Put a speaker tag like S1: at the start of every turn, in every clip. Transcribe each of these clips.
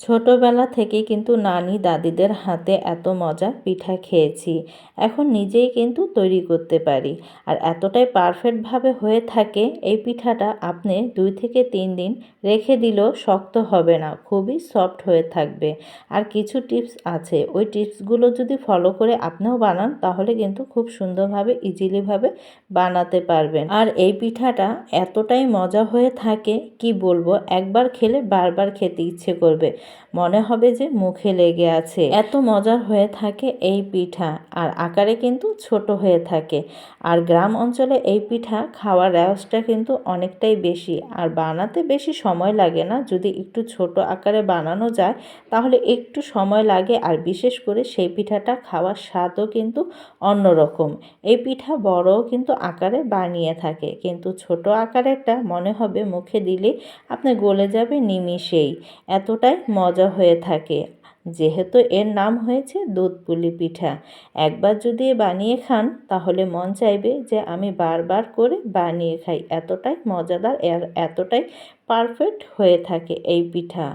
S1: ছোটবেলা থেকেই কিন্তু নানি দাদিদের হাতে এত মজা পিঠা খেয়েছি। এখন নিজেই কিন্তু তৈরি করতে পারি। আর এতটাই পারফেক্টভাবে হয়ে থাকে, এই পিঠাটা আপনি দুই থেকে তিন দিন রেখে দিলেও শক্ত হবে না, খুবই সফট হয়ে থাকবে। আর কিছু টিপস আছে, ওই টিপসগুলো যদি ফলো করে আপনিও বানান, তাহলে কিন্তু খুব সুন্দরভাবে ইজিলিভাবে বানাতে পারবেন। আর এই পিঠাটা এতটাই মজা হয়ে থাকে, কি বলব, একবার খেলে বারবার খেতে ইচ্ছে করবে। মনে হবে যে মুখে লেগে আছে। এত মজার হয়ে থাকে এই পিঠা, আর আকারে কিন্তু ছোট হয়ে থাকে। আর গ্রাম অঞ্চলে এই পিঠা খাওয়ার রেওয়াজটা কিন্তু অনেকটাই বেশি। আর বানাতে বেশি সময় লাগে না। যদি একটু ছোট আকারে বানানো যায়, তাহলে একটু সময় লাগে। আর বিশেষ করে সেই পিঠাটা খাওয়ার স্বাদও কিন্তু অন্যরকম। এই পিঠা বড়ও কিন্তু আকারে বানিয়ে থাকে। কিন্তু ছোট আকারেরটা মনে হবে মুখে দিলে আপনি গলে যাবে নিমিষেই। এতটাই মজা হয়ে থাকে। যেহেতু এর নাম হয়েছে দুধ পুলি পিঠা। একবার যদি বানিয়ে খান, তাহলে মন চাইবে যে আমি বারবার করে বানিয়ে খাই। এতটাই মজাদার এতটাই পারফেক্ট হয়ে থাকে এই পিঠা।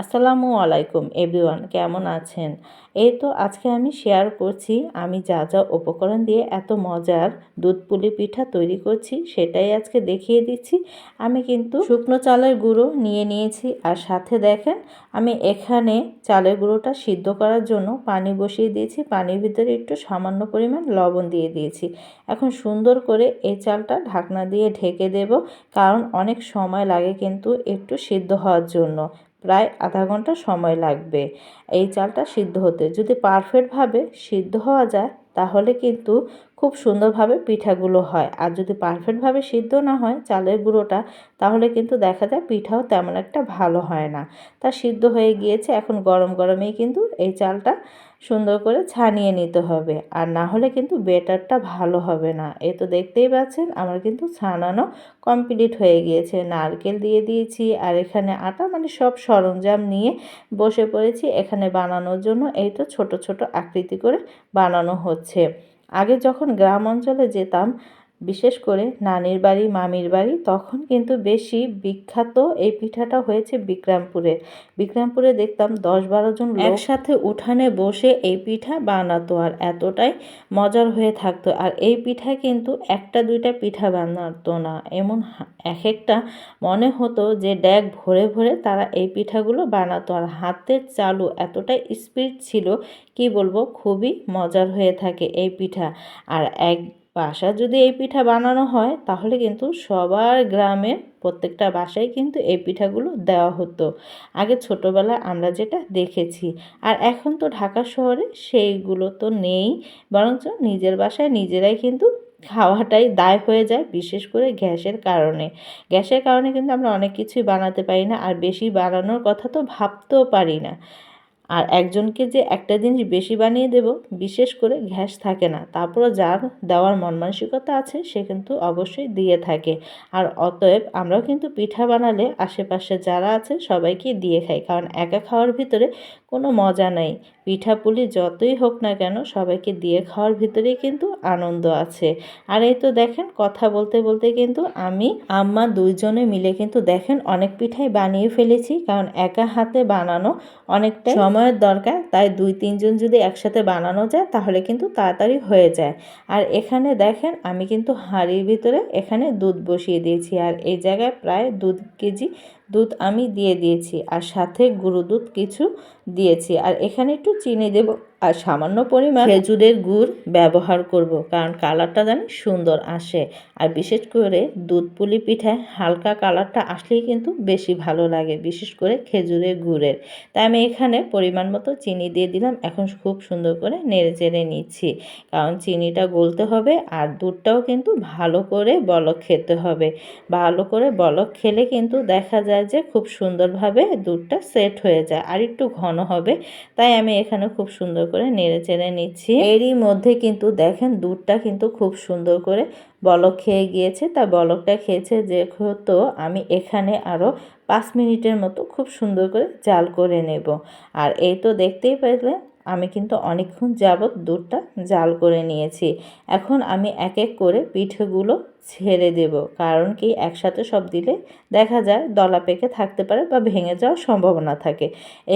S1: আসসালামু আলাইকুম, এভরিওয়ান, কেমন আছেন? এই তো আজকে আমি শেয়ার করছি, আমি যা যা উপকরণ দিয়ে এত মজার দুধ পুলি পিঠা তৈরি করছি, সেটাই আজকে দেখিয়ে দিচ্ছি। আমি কিন্তু শুকনো চালের গুঁড়ো নিয়ে নিয়েছি, আর সাথে দেখেন, আমি এখানে চালের গুঁড়োটা সিদ্ধ করার জন্য পানি বসিয়ে দিয়েছি, পানির ভিতরে একটু সামান্য পরিমাণ লবণ দিয়ে দিয়েছি। এখন সুন্দর করে এই চালটা ঢাকনা দিয়ে ঢেকে দেব, কারণ অনেক সময় লাগে কিন্তু একটু সিদ্ধ হওয়ার জন্য প্রায় আধা ঘণ্টা সময় লাগবে। এই চালটা সিদ্ধ হতে যদি পারফেক্টভাবে সিদ্ধ হওয়া যায় তাহলে কিন্তু খুব সুন্দরভাবে পিঠাগুলো হয়। আর যদি পারফেক্টভাবে সিদ্ধ না হয় চালের গুঁড়োটা, তাহলে কিন্তু দেখা যায় পিঠাও তেমন একটা ভালো হয় না। তা সিদ্ধ হয়ে গিয়েছে, এখন গরম গরমেই কিন্তু এই চালটা সুন্দর করে ছানিয়ে নিতে হবে। আর না হলে কিন্তু বেটারটা ভালো হবে না। এ তো দেখতেই পাচ্ছেন, আমার কিন্তু ছানানো কমপ্লিট হয়ে গিয়েছে। নারকেল দিয়ে দিয়েছি, আর এখানে আটা মানে সব সরঞ্জাম নিয়ে বসে পড়েছি। এখানে বানানোর জন্য এই তো ছোট ছোট আকৃতি করে বানানো হচ্ছে। আগে যখন গ্রাম অঞ্চলে যেতাম বিশেষ করে নানির বাড়ি, মামির বাড়ি, তখন কিন্তু বেশি বিখ্যাত এই পিঠাটা হয়েছে বিক্রামপুরে। বিক্রামপুরে দেখতাম দশ বারো জন একসাথে উঠানে বসে এই পিঠা বানাতো আর এতটাই মজার হয়ে থাকতো। আর এই পিঠা কিন্তু একটা দুইটা পিঠা বানাতো না, এমন এক একটা মনে হতো যে ড্যাগ ভরে ভরে তারা এই পিঠাগুলো বানাতো। আর হাতের চালু এতটাই স্পিড ছিল, কি বলব, খুবই মজার হয়ে থাকে এই পিঠা। আর এক বাসা যদি এই পিঠা বানানো হয়, তাহলে কিন্তু সবার গ্রামের প্রত্যেকটা বাসায় কিন্তু এই পিঠাগুলো দেওয়া হতো। আগে ছোটোবেলায় আমরা যেটা দেখেছি। আর এখন তো ঢাকা শহরে সেইগুলো তো নেই, বরঞ্চ নিজের বাসায় নিজেরাই কিন্তু খাওয়াটাই দায় হয়ে যায়, বিশেষ করে গ্যাসের কারণে। গ্যাসের কারণে কিন্তু আমরা অনেক কিছুই বানাতে পারি না, আর বেশি বানানোর কথা তো ভাবতেও পারি না। আর একজনকে যে একটা জিনিস বেশি বানিয়ে দেব, বিশেষ করে ঘ্যাস থাকে না, তারপরও যার দেওয়ার মন মানসিকতা আছে, সে কিন্তু অবশ্যই দিয়ে থাকে। আর অতএব আমরাও কিন্তু পিঠা বানালে আশেপাশে যারা আছে সবাইকে দিয়ে খাই, কারণ একা খাওয়ার ভিতরে কোনো মজা নাই। পিঠাপুলি যতই হোক না কেন সবাইকে দিয়ে খাওয়ার ভিতরেই কিন্তু আনন্দ আছে। আর এই তো দেখেন, কথা বলতে বলতে কিন্তু আমি, আম্মা দুইজনে মিলে কিন্তু দেখেন অনেক পিঠাই বানিয়ে ফেলেছি, কারণ একা হাতে বানানো অনেকটা সময়ের দরকার। তাই দুই, তিনজন যদি একসাথে বানানো যায়, তাহলে কিন্তু তাড়াতাড়ি হয়ে যায়। আর এখানে দেখেন, আমি কিন্তু হাঁড়ির ভিতরে এখানে দুধ বসিয়ে দিয়েছি। আর এই জায়গায় প্রায় দু কেজি দুধ আমি দিয়ে দিয়েছি আর সাথে গুঁড়ো দুধ কিছু দিয়েছি। আর এখানে একটু চিনি দেব। আর সামান্য পরিমাণ খেজুরের গুড় ব্যবহার করব, কারণ কালারটা জানি সুন্দর আসে। আর বিশেষ করে দুধ পুলি পিঠায় হালকা কালারটা আসলেই কিন্তু বেশি ভালো লাগে, বিশেষ করে খেজুরের গুড়ের। তাই আমি এখানে পরিমাণ মতো চিনি দিয়ে দিলাম, এখন খুব সুন্দর করে নেড়ে চেড়ে নিচ্ছি, কারণ চিনিটা গলতে হবে আর দুধটাও কিন্তু ভালো করে বলক খেতে হবে। ভালো করে বলক খেলে কিন্তু দেখা যায় যে খুব সুন্দরভাবে দুধটা সেট হয়ে যায়, আর একটু ঘন হবে, তাই আমি এখানে খুব সুন্দর করে নেড়ে চেড়ে নিচ্ছি। এরই মধ্যে কিন্তু দেখেন দুধটা কিন্তু খুব সুন্দর করে বলক খেয়ে গিয়েছে। তা বলকটা খেয়েছে যেহেতু আমি এখানে আরও পাঁচ মিনিটের মতো খুব সুন্দর করে জাল করে নেব। আর এই তো দেখতেই পেলে আমি কিন্তু অনেকক্ষণ যাবৎ দুধটা জাল করে নিয়েছি। এখন আমি এক এক করে পিঠেগুলো ছেড়ে দেব। কারণ কি, একসাথে সব দিলে দেখা যায় দলা পেকে থাকতে পারে বা ভেঙে যাওয়ার সম্ভাবনা থাকে।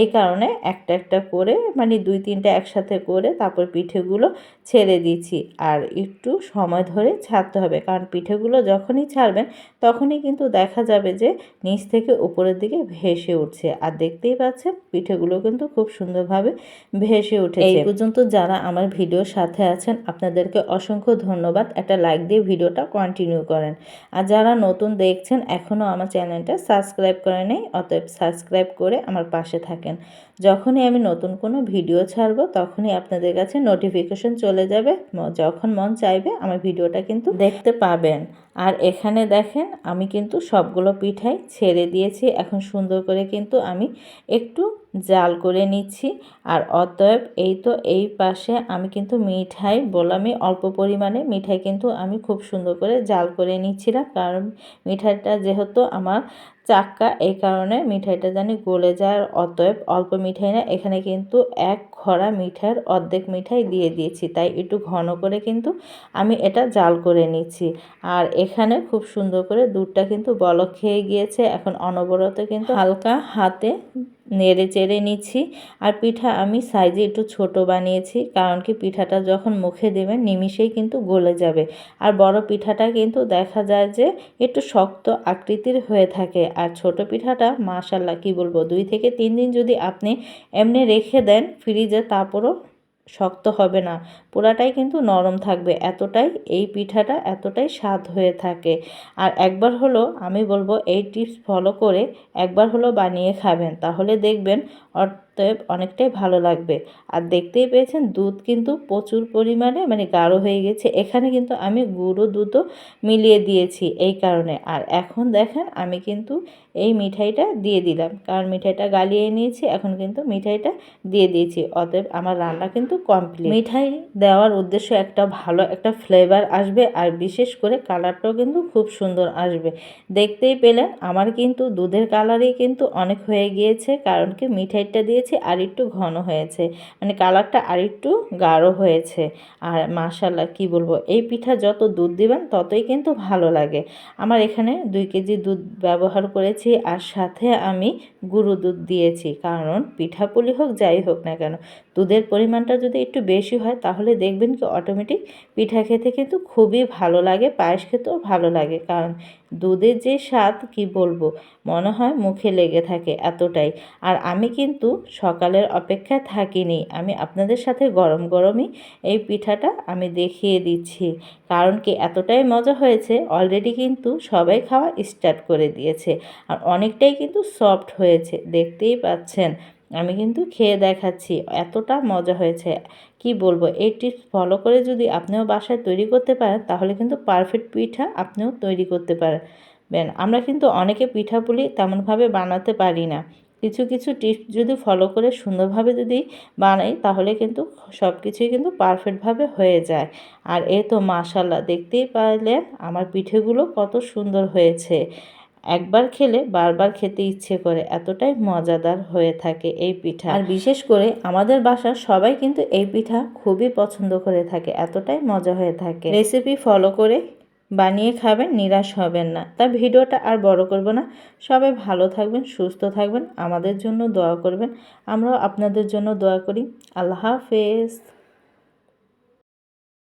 S1: এই কারণে একটা একটা করে মানে দুই তিনটা একসাথে করে তারপর পিঠেগুলো ছেড়ে দিচ্ছি। আর একটু সময় ধরে ছাড়তে হবে। কারণ পিঠেগুলো যখনই ছাড়বেন, তখনই কিন্তু দেখা যাবে যে নিচ থেকে উপরের দিকে ভেসে উঠছে। আর দেখতেই পাচ্ছেন, পিঠেগুলো কিন্তু খুব সুন্দরভাবে ভেসে উঠেছে। এই পর্যন্ত যারা আমার ভিডিওর সাথে আছেন, আপনাদেরকে অসংখ্য ধন্যবাদ। একটা লাইক দিয়ে ভিডিওটা কন্টিনিউ করেন। আর যারা নতুন দেখছেন, এখনও আমার চ্যানেলটা সাবস্ক্রাইব করে নেই, অতএব সাবস্ক্রাইব করে আমার পাশে থাকেন। যখনই আমি নতুন কোনো ভিডিও ছাড়ব, তখনই আপনাদের কাছে নোটিফিকেশন চলে যাবে। যখন মন চাইবে, আমার ভিডিওটা কিন্তু দেখতে পাবেন। আর এখানে দেখেন, আমি কিন্তু সবগুলো পিঠাই ছেড়ে দিয়েছি। এখন সুন্দর করে কিন্তু আমি একটু জাল করে নিচ্ছি। আর অতএব এই তো এই পাশে আমি কিন্তু মিঠাই বললামই অল্প পরিমাণে মিঠাই কিন্তু আমি খুব সুন্দর করে জাল করে নিচ্ছিলাম। কারণ মিঠাইটা যেহেতু আমার চাক্কা এই কারণে মিঠাইটা জানি গলে যায় অতএব অল্প মিঠাই না। এখানে কিন্তু এক খরা মিঠাইয়ের অর্ধেক মিঠাই দিয়ে দিয়েছি, তাই একটু ঘন করে কিন্তু আমি এটা জাল করে নিচ্ছি। আর এখানে খুব সুন্দর করে দুধটা কিন্তু বলক খেয়ে গিয়েছে। এখন অনবরত কিন্তু হালকা হাতে নেড়ে চেড়ে নিচ্ছি। আর পিঠা আমি সাইজে একটু ছোট বানিয়েছি, কারণ কি পিঠাটা যখন মুখে দেবেন নিমিষেই কিন্তু গলে যাবে। আর বড় পিঠাটা কিন্তু দেখা যায় যে একটু শক্ত আকৃতির হয়ে থাকে। আর ছোট পিঠাটা মাশাল্লাহ কি বলব, দুই থেকে তিন দিন যদি আপনি এমনি রেখে দেন ফ্রিজে, তারপরও শক্ত হবে না। পোড়াটাই কিন্তু নরম থাকবে। এতটাই এই পিঠাটা এতটাই স্বাদ হয়ে থাকে। আর একবার হলো আমি বলব, এই টিপস ফলো করে একবার হলো বানিয়ে খাবেন। তাহলে দেখবেন অতএব অনেকটাই ভালো লাগবে। আর দেখতেই পেয়েছেন, দুধ কিন্তু প্রচুর পরিমাণে মানে গাঢ় হয়ে গেছে। এখানে কিন্তু আমি গুঁড়ো দুধও মিলিয়ে দিয়েছি এই কারণে। আর এখন দেখেন, আমি কিন্তু এই মিঠাইটা দিয়ে দিলাম। কারণ মিঠাইটা গালিয়ে নিয়েছি, এখন কিন্তু মিঠাইটা দিয়ে দিয়েছি। অতএব আমার রান্না কিন্তু কমপ্লিট মিঠাই দেওয়ার উদ্দেশ্য একটা ভালো একটা ফ্লেভার আসবে, আর বিশেষ করে কালারটাও কিন্তু খুব সুন্দর আসবে। দেখতেই পেলেন, আমার কিন্তু দুধের কালারই কিন্তু অনেক হয়ে গিয়েছে, কারণ কি মিঠাইটা দিয়েছি, আর একটু ঘন হয়েছে। মানে কালারটা আর একটু গাঢ় হয়েছে। আর মাশাল্লাহ কি বলব, এই পিঠা যত দুধ দিবেন, ততই কিন্তু ভালো লাগে। আমার এখানে দুই কেজি দুধ ব্যবহার করেছি, আর সাথে আমি গুঁড়ো দুধ দিয়েছি। কারণ পিঠাপুলি হোক, যাই হোক না কেন দুধের পরিমাণটা যদি একটু বেশি হয়, তাহলে দেখবেন কি অটোমেটিক পিঠা খেতে কিন্তু খুবই ভালো লাগে, পায়েস খেতেও ভালো লাগে। কারণ দুধের যে স্বাদ, কি বলব? মনে হয় মুখে লেগে থাকে এতটাই। আর আমি কিন্তু সকালের অপেক্ষায় থাকিনি। আমি আপনাদের সাথে গরম গরমই এই পিঠাটা আমি দেখিয়ে দিচ্ছি। কারণ কি এতটাই মজা হয়েছে অলরেডি কিন্তু সবাই খাওয়া স্টার্ট করে দিয়েছে। আর অনেকটাই কিন্তু সফট হয়েছে, দেখতেই পাচ্ছেন। আমি কিন্তু খেয়ে দেখাচ্ছি, এতটা মজা হয়েছে। কি বলব এই টিপস ফলো করে যদি আপনিও বাসায় তৈরি করতে পারেন, তাহলে কিন্তু পারফেক্ট পিঠা আপনিও তৈরি করতে পারবেন আমরা কিন্তু অনেকে পিঠাপুলি তেমনভাবে বানাতে পারি না। কিছু কিছু টিপস যদি ফলো করে সুন্দরভাবে যদি বানাই, তাহলে কিন্তু সব কিছুই কিন্তু পারফেক্টভাবে হয়ে যায়। আর এ তো মাশাল্লাহ, দেখতেই পারলেন আমার পিঠেগুলো কত সুন্দর হয়েছে। একবার খেলে বারবার খেতে ইচ্ছে করে, এতটাই মজাদার হয়ে থাকে এই পিঠা। আর বিশেষ করে আমাদের বাসার সবাই কিন্তু এই পিঠা খুবই পছন্দ করে থাকে, এতটাই মজা হয়ে থাকে। রেসিপি ফলো করে বানিয়ে খাবেন, নিরাশ হবেন না। তা ভিডিওটা আর বড় করব না। সবাই ভালো থাকবেন, সুস্থ থাকবেন, আমাদের জন্য দোয়া করবেন। আমরাও আপনাদের জন্য দোয়া করি। আল্লাহ হাফেজ।